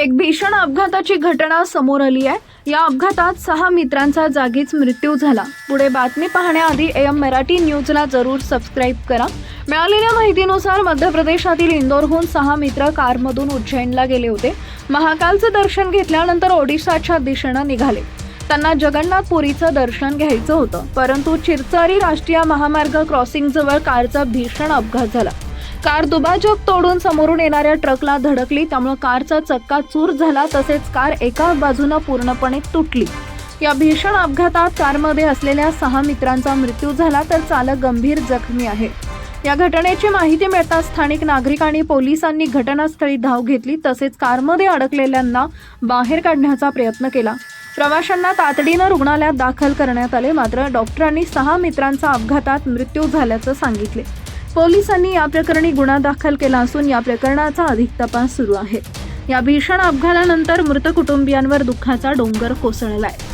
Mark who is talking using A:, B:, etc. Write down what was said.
A: एक भीषण अपघाताची घटना समोर आली आहे. या अपघातात सहा मित्रांचा जागीच मृत्यू झाला. पुढे बातमी पाहण्याआधी एम मराठी न्यूजला जरूर सबस्क्राईब करा. मिळालेल्या माहितीनुसार मध्य प्रदेशातील इंदोरहून सहा मित्र कारमधून उज्जैनला गेले होते. महाकालचं दर्शन घेतल्यानंतर ओडिशाच्या दिशेनं निघाले. त्यांना जगन्नाथपुरीचं दर्शन घ्यायचं होतं. परंतु चिरचारी राष्ट्रीय महामार्ग क्रॉसिंगजवळ कारचा भीषण अपघात झाला. कार दुभाजक तोडून समोरून येणाऱ्या ट्रकला धडकली. त्यामुळे कारचा चक्का चूर झाला तसेच कार एका बाजूनं पूर्णपणे तुटली. या भीषण अपघातात कारमध्ये असलेल्या सहा मित्रांचा मृत्यू झाला तर चालक गंभीर जखमी आहे. या घटनेची माहिती मिळताच स्थानिक नागरिक आणि पोलिसांनी घटनास्थळी धाव घेतली तसेच कारमध्ये अडकलेल्यांना बाहेर काढण्याचा प्रयत्न केला. प्रवाशांना तातडीनं रुग्णालयात दाखल करण्यात आले मात्र डॉक्टरांनी सहा मित्रांचा अपघातात मृत्यू झाल्याचं सांगितले. पोलिसांनी या प्रकरणी गुन्हा दाखल केला असून या प्रकरणाचा अधिक तपास सुरू आहे. या भीषण अपघातानंतर मृत कुटुंबियांवर दुःखाचा डोंगर कोसळलाय.